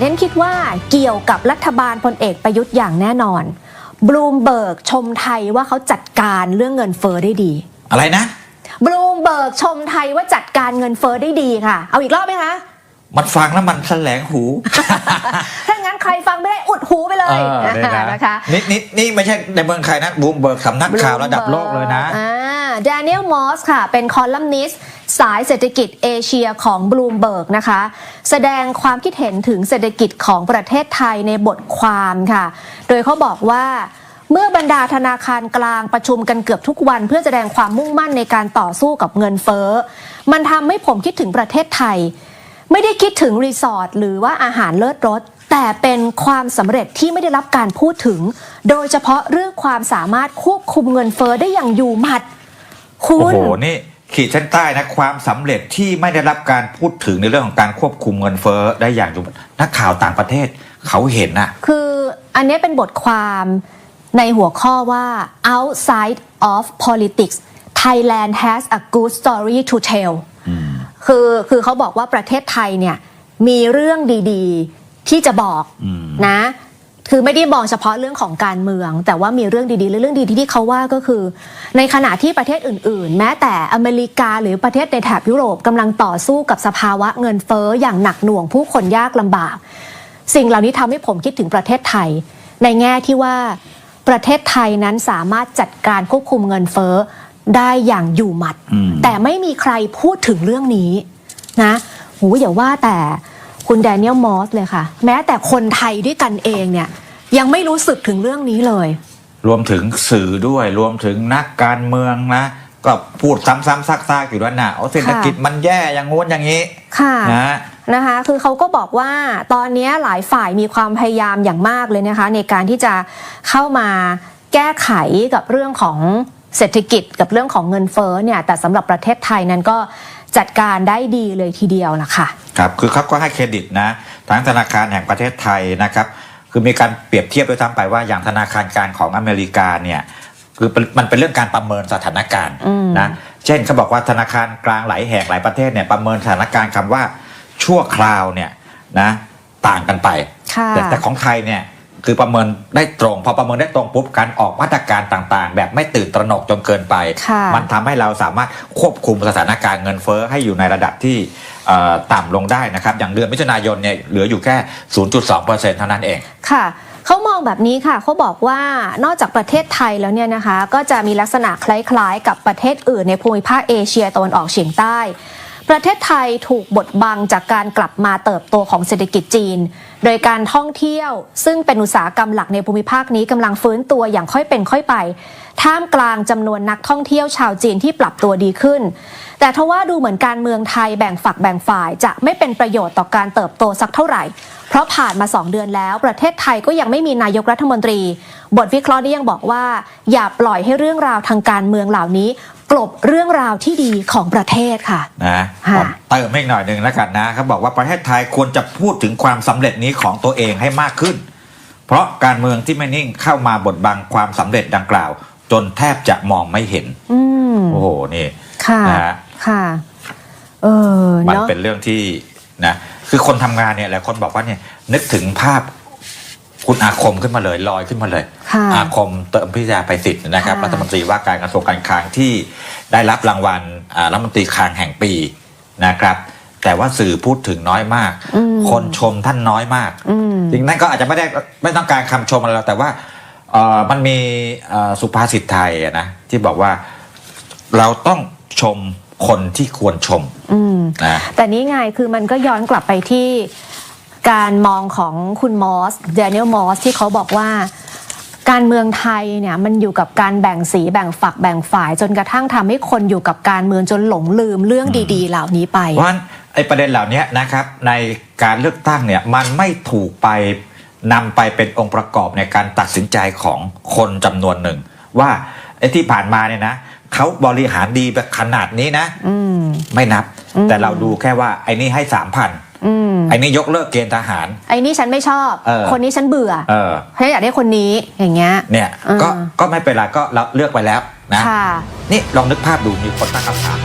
เน้นคิดว่าเกี่ยวกับรัฐบาลพลเอกประยุทธ์อย่างแน่นอนบลูมเบิร์กชมไทยว่าเขาจัดการเรื่องเงินเฟอ้อได้ดีอะไรนะบลูมเบิร์กชมไทยว่าจัดการเงินเฟอ้อได้ดีค่ะ เอาอีกรอบไหมคะ มันฟังแล้วมันแสลงหู ถ้างั้นใครฟังไม่ได้อุดหูไปเลยเออเนี่ยนะนะคะนี่นี่นี่ไม่ใช่ในเมืองไทยนะบูมเบิร์กสำนักข่าวระดับโลกเลยนะ ด a น i e l Moss ค่ะ เป็นคอลัมนิสต์สายเศรษฐกิจเอเชียของ Bloomberg นะคะ แสดงความคิดเห็นถึงเศรษฐกิจของประเทศไทยในบทความค่ะ โดยเขาบอกว่าเมื่อบรรดาธนาคารกลางประชุมกันเกือบทุกวัน เพื่อแสดงความมุ่งมั่นในการต่อสู้กับเงินเฟ้อ มันทำให้ผมคิดถึงประเทศไทย ไม่ได้คิดถึงรีสอร์ทหรือว่าอาหารเลิศรสแต่เป็นความสำเร็จที่ไม่ได้รับการพูดถึง โดยเฉพาะเรื่องความสามารถควบคุมเงินเฟ้อได้อย่างอยู่หมัด คุโอ้ณโห นี่ขีดเส้นใต้นะความสำเร็จที่ไม่ได้รับการพูดถึงในเรื่องของการควบคุมเงินเฟ้อได้อย่างอยู่นักข่าวต่างประเทศเขาเห็นนะคืออันนี้เป็นบทความในหัวข้อว่า outside of politics Thailand has a good story to tell คือคือเขาบอกว่าประเทศไทยเนี่ยมีเรื่องดีๆ ที่จะบอกอืมนะ คือไม่ได้มองเฉพาะเรื่องของการเมือง แต่ว่ามีเรื่องดีๆและเรื่องดีๆที่เขาว่าก็คือ ในขณะที่ประเทศอื่น ๆ แม้แต่อเมริกาหรือประเทศในแถบยุโรปกำลังต่อสู้กับสภาวะเงินเฟ้ออย่างหนักหน่วงผู้คนยากลำบาก สิ่งเหล่านี้ทำให้ผมคิดถึงประเทศไทย ในแง่ที่ว่าประเทศไทยนั้นสามารถจัดการควบคุมเงินเฟ้อได้อย่างอยู่หมัด แต่ไม่มีใครพูดถึงเรื่องนี้นะหูอย่าว่าแต่ คุณแดเนียลมอสเลยค่ะ แม้แต่คนไทยด้วยกันเองเนี่ย ยังไม่รู้สึกถึงเรื่องนี้เลย รวมถึงสื่อด้วยรวมถึงนักการเมืองนะ ก็พูดซ้ำๆซากๆอยู่แล้วนะเอาเศรษฐกิจมันแย่อย่างงู้นอย่างนี้ค่ะนะนะคะคือเขาก็บอกว่าตอนนี้หลายฝ่ายมีความพยายามอย่างมากเลยนะคะ ในการที่จะเข้ามาแก้ไขกับเรื่องของเศรษฐกิจกับเรื่องของเงินเฟ้อเนี่ยแต่สำหรับประเทศไทยนั้นก็ จัดการได้ดีเลยทีเดียวล่ะค่ะ ครับคือเขาก็ให้เครดิตนะทั้งธนาคารแห่งประเทศไทยนะครับ คือมีการเปรียบเทียบด้วยซ้ำไปว่าอย่างธนาคารกลางของอเมริกาเนี่ยคือมันเป็นเรื่องการประเมินสถานการณ์อืมนะเช่นเขาบอกว่าธนาคารกลางหลายแห่งหลายประเทศเนี่ยประเมินสถานการณ์คำว่าชั่วคราวเนี่ยนะต่างกันไปค่ะแต่แต่ของไทยเนี่ย คือประเมินได้ตรง พอประเมินได้ตรงปุ๊บการออกมาตรการต่างๆ แบบไม่ตื่นตระหนกจนเกินไปค่ะมันทำให้เราสามารถควบคุมสถานการณ์เงินเฟ้อให้อยู่ในระดับที่เอ่อต่ำลงได้นะครับ อย่างเดือนมิถุนายนเนี่ยเหลืออยู่แค่ 0.2%เท่านั้นเองค่ะเขามองแบบนี้ค่ะเขาบอกว่านอกจากประเทศไทยแล้วเนี่ยนะคะ ก็จะมีลักษณะคล้ายๆ กับประเทศอื่นในภูมิภาคเอเชียตะวันออกเฉียงใต้ ประเทศไทยถูกบดบังจากการกลับมาเติบโตของเศรษฐกิจจีน โดยการท่องเที่ยว ซึ่งเป็นอุตสาหกรรมหลักในภูมิภาคนี้กำลังฟื้นตัวอย่างค่อยเป็นค่อยไป ท่ามกลางจำนวนนักท่องเที่ยวชาวจีนที่ปรับตัวดีขึ้น แต่ทว่าดูเหมือนการเมืองไทยแบ่งฝักแบ่งฝ่ายจะไม่เป็นประโยชน์ต่อการเติบโตสักเท่าไหร่ เพราะผ่านมา 2 เดือนแล้ว ประเทศไทยก็ยังไม่มีนายกรัฐมนตรี บทวิเคราะห์นี้ยังบอกว่า อย่าปล่อยให้เรื่องราวทางการเมืองเหล่านี้ กลบเรื่องราวที่ดีของประเทศค่ะ นะค่ะ เติมอีกหน่อยหนึ่งแล้วกันนะเขาบอกว่าประเทศไทยควรจะพูดถึงความสำเร็จนี้ของตัวเองให้มากขึ้น เพราะการเมืองที่ไม่นิ่งเข้ามาบดบังความสำเร็จดังกล่าว จนแทบจะมองไม่เห็น อืม โอ้โหนี่ ค่ะ นะฮะ ค่ะ เออมันเนาะ เป็นเรื่องที่นะคือคนทำงานเนี่ยหลายคนบอกว่าเนี่ยนึกถึงภาพ คุณอาคมขึ้นมาเลยลอยขึ้นมาเลยค่ะอาคมเติมพิทยาไปสิทธิ์นะครับค่ะรัฐมนตรีว่าการกระทรวงการคลังที่ได้รับรางวัลอ่ารัฐมนตรีคลังแห่งปีนะครับ แต่ว่าสื่อพูดถึงน้อยมากอืมคนชมท่านน้อยมากอืมจริงๆนั่นก็อาจจะไม่ได้ไม่ต้องการคำชมอะไรหรอกแต่ว่าเอ่อมันมีเอ่อสุภาษิตไทยอะนะที่บอกว่าเราต้องชมคนที่ควรชมอืมนะแต่นี่ไงคือมันก็ย้อนกลับไปที่ การมองของคุณมอสเดนิเอลมอสที่เขาบอกว่า การเมืองไทยเนี่ยมันอยู่กับการแบ่งสีแบ่งฝักแบ่งฝ่าย จนกระทั่งทำให้คนอยู่กับการเมืองจนหลงลืมเรื่องดี ๆ เหล่านี้ไปเพราะฉะนั้นไอ้ประเด็นเหล่านี้นะครับในการเลือกตั้งเนี่ยมันไม่ถูกไปนำไปเป็นองค์ประกอบในการตัดสินใจของคนจำนวนหนึ่ง ว่าไอ้ที่ผ่านมาเนี่ยนะเขาบริหารดีแบบขนาดนี้นะอืมไม่นับอืมแต่เราดูแค่ว่าไอ้นี่ให้สามพันอืม ไอ้นี่ยกเลิกเกณฑ์ทหาร ไอ้นี่ฉันไม่ชอบ เออ คนนี้ฉันเบื่อเออ ฉันอยากได้คนนี้อย่างเงี้ย เนี่ยอ่าก็ก็ไม่เป็นไรก็เราเลือกไปแล้วนะ ค่ะ นี่ลองนึกภาพดูมีคนตั้งคำถาม